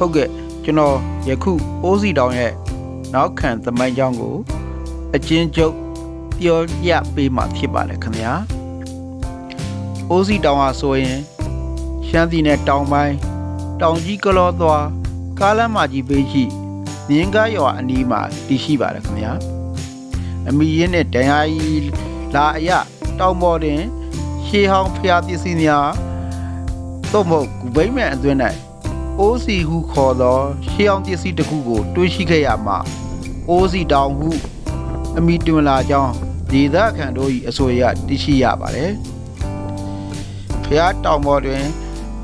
ဟုတ်ကဲ့ကျွန်တော်ယခုအိုးစီတောင်ရဲ့နောက်ခံသမိုင်းကြောင်းကို အချင်းချုပ်ပြောပြပေးမှာဖြစ်ပါတယ်ခင်ဗျာအိုးစီတောင်ဟာဆိုရင်ရှမ်းပြည်နယ်တောင်ပိုင်းတောင်ကြီးကလောသွားကားလမ်းမကြီးပေးရှိမြင်းကားရွာအနီးမှာတည်ရှိပါတယ်ခင်ဗျာအမီရင်းနဲ့တရားကြီးလာအရတောင်ပေါ်တွင်ရှေးဟောင်းဖျားပစ္စည်းများသို့မဟုတ်ဂူဘိမ့်မဲ့အတွင်း၌ အိုးစီဟုခေါ်သောရှေးဟောင်းပစ္စည်းတစ်ခုကိုတွေးရှိခဲ့ရမှာအိုးစီတောင်ဟုအမိတွင်လာကြောင်းဒေသခံတို့၏အဆိုအရသိရှိရပါတယ်ဖျားတောင်ပေါ်တွင်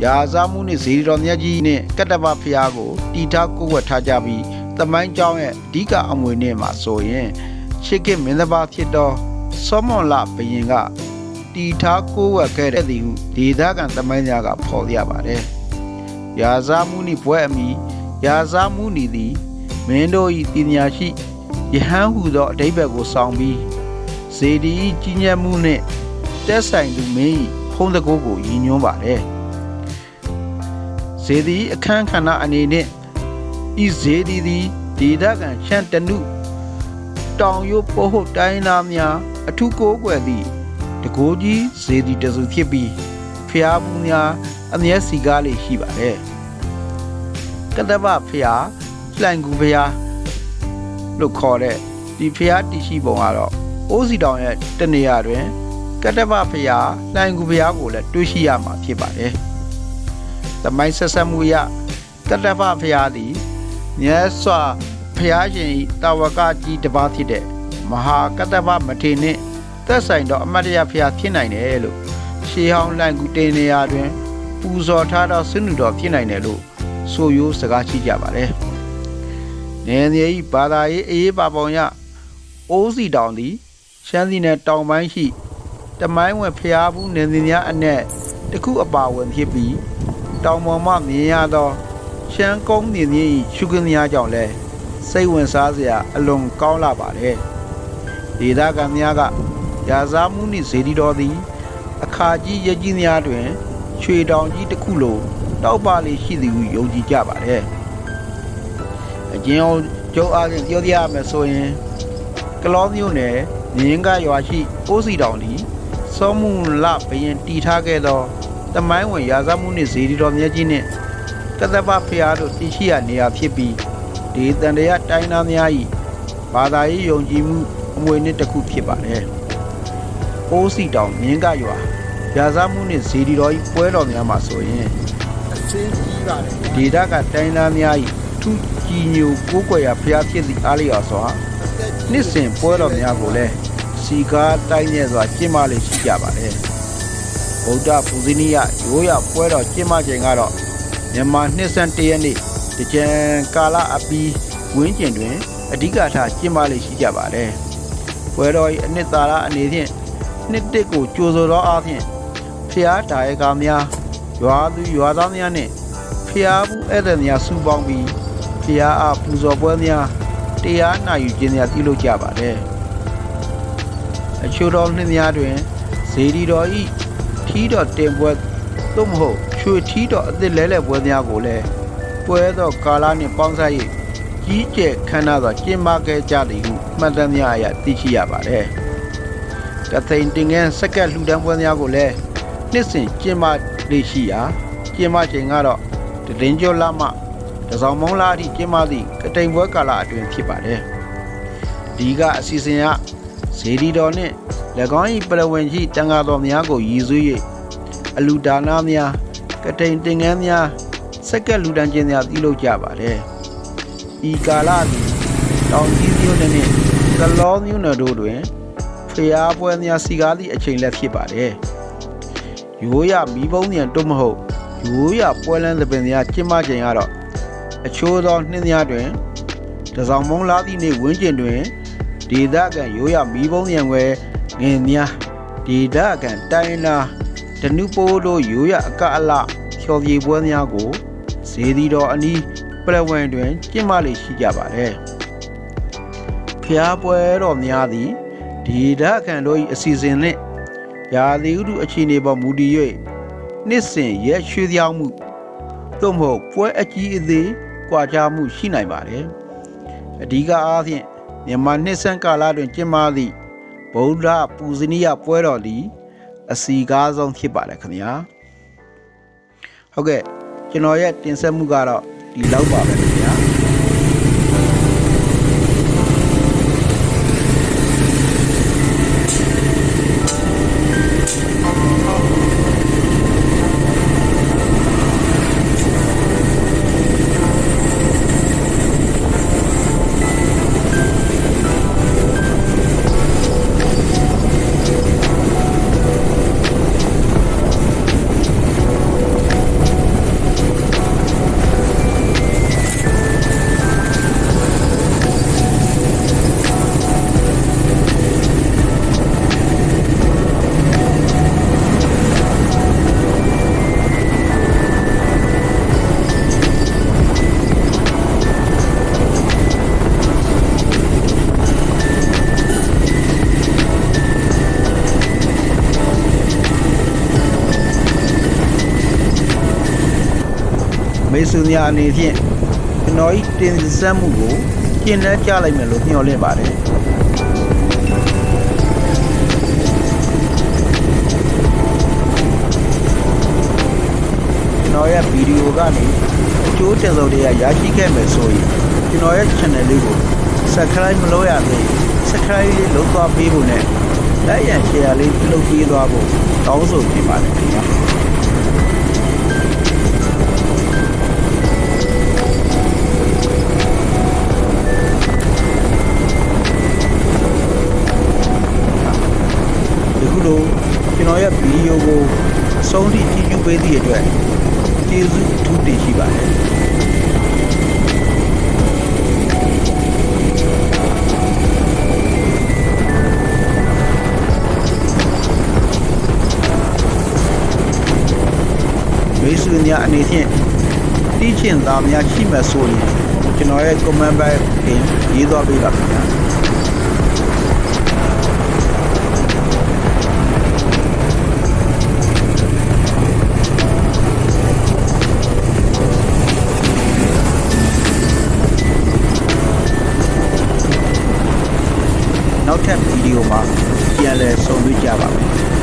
ရာဇာမှုနှင့်ဇေဒီတော်မြတ်ကြီးနှင့်ကတ္တပဖျားကိုတီထားကိုယ်ဝတ်ထားကြပြီးတမိုင်းကျောင်းရဲ့အဓိကအမွေနှင့်မှာဆိုရင်ရှစ်ကမင်းသားပါဖြစ်သောစောမွန်လဘရင်ကတီထားကိုယ်ဝတ်ခဲ့တဲ့သည်ဟုဒေသခံတမိုင်းများကဖော်ပြပါတယ်။ ရာဇာမှုနှင့်ဘွဲ့အမိရာဇာမှုနီသည်မင်းတို့၏တင်ညာရှိယဟန်ဟုသောအတိဘက်ကိုဆောင်ပြီးဇေဒီ၏ကြီးညက်မှုနှင့်တက်ဆိုင်သူမင်း၏ဖုံးတကိုးကိုရည်ညွှန်းပါတယ်။ဇေဒီအခန်းခန္ဓာအနေနဲ့ဤဇေဒီသည်ဒေသခံရှမ်းတနုတောင်ရုပ်ပိုဟုတ်တိုင်းသားများအထုကိုးကွယ်သည့်တကိုးကြီးဇေဒီတစုဖြစ်ပြီးဖျားမှုများ အမျက်စီကားလေးရှိပါတယ်ကတ္တပဖျားလှိုင်ကူဖျားလို့ခေါ်တဲ့ဒီဖျားတရှိပုံကတော့အိုးစီတောင်ရဲ့တနေရာတွင် ကတ္တပဖျားလှိုင်ကူဖျားကိုလည်းတွေ့ရှိရမှာဖြစ်ပါတယ်။တမိုင်းဆက်ဆက်မှုအရကတ္တပဖျားသည်မြတ်စွာဘုရားရှင်၏တာဝကကြီးတစ်ပါးဖြစ်တဲ့မဟာကတ္တပမထေရနှင့်သက်ဆိုင်သောအမတ်တရားဖျားဖြစ်နိုင်တယ်လို့ရှေးဟောင်းလန့်ကူတင်နေရာတွင် ပူဇော်ထားသောဆင်းနူတော်ဖြစ်နိုင်တယ်လို့ဆိုရိုးစကားရှိကြပါတယ်။နေနေဤဘာသာရေးအေးပါပုံရအိုးစီတောင်သည်ရှမ်းပြည်နယ်တောင်ပိုင်းရှိတမိုင်းဝင်ဖျားဘူးနေနေများအနက်တစ်ခုအပါဝင်ဖြစ်ပြီးတောင်ပေါ်မှမြင်ရသောရှမ်းကုန်းနေနေဤရှုခင်းများကြောင့်လည်းစိတ်ဝင်စားစရာအလွန်ကောင်းလာပါတယ်။ဒေသခံများကရာဇာမှုနှင့်ဇေဒီတော်သည် အခါကြီးရကြီးများတွင် ရွှေတောင်ကြီးတစ်ခုလိုတောက်ပါလေးရှိသည်ဟုယုံကြည်ကြပါတယ်။အကျဉ်းအောင်ကျုပ်အားဖြင့်ပြောပြရမယ်ဆိုရင်ကလောမျိုးနယ်မြင်းကရွာရှိအိုးစီတောင်သည်စောမှုလဘရင်တီထားခဲ့သောတမိုင်းဝင်ရာဇမှုနှင့်ဇေဒီတော်မြတ်ကြီးနှင့်ကသဗ္ဗဖျားတို့တည်ရှိရနေရာဖြစ်ပြီးဒီတန်တရာတိုင်းသားများ၏ဘာသာရေးယုံကြည်မှုအမွေနှစ်တစ်ခုဖြစ်ပါတယ်။အိုးစီတောင်မြင်းကရွာ ရာဇမှုနှင့်ဇေဒီတော်၏ပွဲတော်များမှာဆိုရင်အချင်းကြီးပါတယ်ဒေတာကတိုင်းသားများ၏ထူးကြီးညိုကိုးကွယ်ရာဖျားဖြစ်သည့်အားလျော်စွာနှစ်စဉ်ပွဲတော်များကိုလည်းစီကားတိုင်းနေစွာကျင်းပလေရှိကြပါတယ်။ဗုဒ္ဓပူဇနီယရိုးရပွဲတော်ကျင်းပချိန်ကတော့မြန်မာနှစ်ဆန်းတရက်နေ့တကြံကာလအပီးဝင်းကျင်တွင်အဓိကထားကျင်းပလေရှိကြပါတယ်။ပွဲတော်၏အနှစ်သာရအနေဖြင့်နှစ်တစ်ကိုကြိုဆိုသောအားဖြင့် ဖျားတာယကများရွာသူရွာသားများနှင့်ဖျားဘူးဧည့်သည်များစုပေါင်းပြီးဖျားအားပူဇော်ပွဲများတရားနာယူခြင်းများပြုလုပ်ကြပါတယ်။အချို့တော်နှစ်များတွင်ဇေဒီတော်ဤထီးတော်တင်ပွဲသို့မဟုတ်ချွေထီးတော်အသစ်လဲလဲပွဲများကိုလည်းပွဲသောကာလနှင့်ပေါင်းစပ်၍ကြီးကျယ်ခမ်းနားစွာကျင်းပခဲ့ကြသည်ဟုမှတ်တမ်းများအရသိရှိရပါတယ်။ကသိန်တင်ငန်းစက္ကက်လှူဒန်းပွဲများကိုလည်း နှစ်စဉ်ကျင်းပလေရှိရာကျင်းပချိန်ကတော့တရင်ကျော်လာမှတစောင်းမုံလာအထိကျင်းပသည့်ကတိန်ပွဲကာလအတွင်းဖြစ်ပါတယ်။ဒီကအစီအစဉ်ကဇေဒီတော်နှင့်၎င်း၏ပရဝင်ရှိတန်ဃာတော်များကိုရည်စူး၍အလူဒါနာများကတိန်တင်ငန်းများစက္ကက်လူဒန်းခြင်းများပြုလုပ်ကြပါတယ်။ဤကာလသည်တောင်ကြီးမြို့နယ်နှင့်ကလောမြို့နယ်တို့တွင်ဖျားပွဲများစီကားသည့်အချိန်လည်းဖြစ်ပါတယ်။ ရိုးရမီးပုံးညံတို့မဟုတ်ရိုးရပွဲလန်းသပင်များကျင်းပချိန်ကတော့အချိုးသောနှင်းများတွင်တစောင်းမုံလာသည့်နေ့ဝင်းကျင်တွင်ဒေသခံရိုးရမီးပုံးညံွယ်ငင်များဒေသခံတိုင်းနာဒနုပိုးတို့ရိုးရအကအလဖြော်ပြပွဲများကိုဇေဒီတော်အနီးပြလဝင်တွင်ကျင်းပလေရှိကြပါတယ်။ဖျားပွဲတော်များသည်ဒေသခံတို့၏အစီအစဉ်နှင့် ရာသီဥတုအခြေအနေပေါ်မူတည်၍နှစ်စဉ်ရက်ရွှေ့ပြောင်းမှုသို့မဟုတ်ပွဲအကြီးအသေးကွာခြားမှုရှိနိုင်ပါတယ်အဓိကအားဖြင့်မြန်မာနှစ်ဆန်းကာလတွင်ကျင်းပသည့်ဗုဒ္ဓပူဇနီယပွဲတော်သည်အစီကားဆုံးဖြစ်ပါတယ်ခင်ဗျာဟုတ်ကဲ့ကျွန်တော်ရဲ့တင်ဆက်မှုကတော့ဒီလောက်ပါပဲခင်ဗျာ ဆုညာအနေဖြင့်ကျွန်တော်ဤတင်ဆက်မှုကိုကျင့်တဲ့ကြားလိုက်မယ်လို့မျှော်လင့်ပါတယ်ကျွန်တော်ရဲ့ဗီဒီယိုကနေအကျိုးတင်ဆုံးတွေကရရှိခဲ့မယ်ဆိုရင်ကျွန်တော်ရဲ့ channel လေးကို subscribe မလုပ်ရသေးရင် subscribe လေးလုပ်သွားပေးဖို့နဲ့လက်ရန် share လေးပြုလုပ်ပေးသွားဖို့တောင်းဆိုချင်ပါတယ်ခင်ဗျာ တော်ရဲ့ဗီဒီယိုကိုအဆုံးထိကြည့်ကြည့်ပေးသည့်အတွက်ကျေးဇူးအထူးတင်ရှိပါတယ်မိတ်ဆွေများအနေဖြင့်တီးချင်သားများရှိမှဆိုရင်ကျွန်တော်ရဲ့ comment box ကိုရေးသွားပေးပါခင်ဗျာ ပြန်လည်ဆုံတွေ့ကြပါမယ်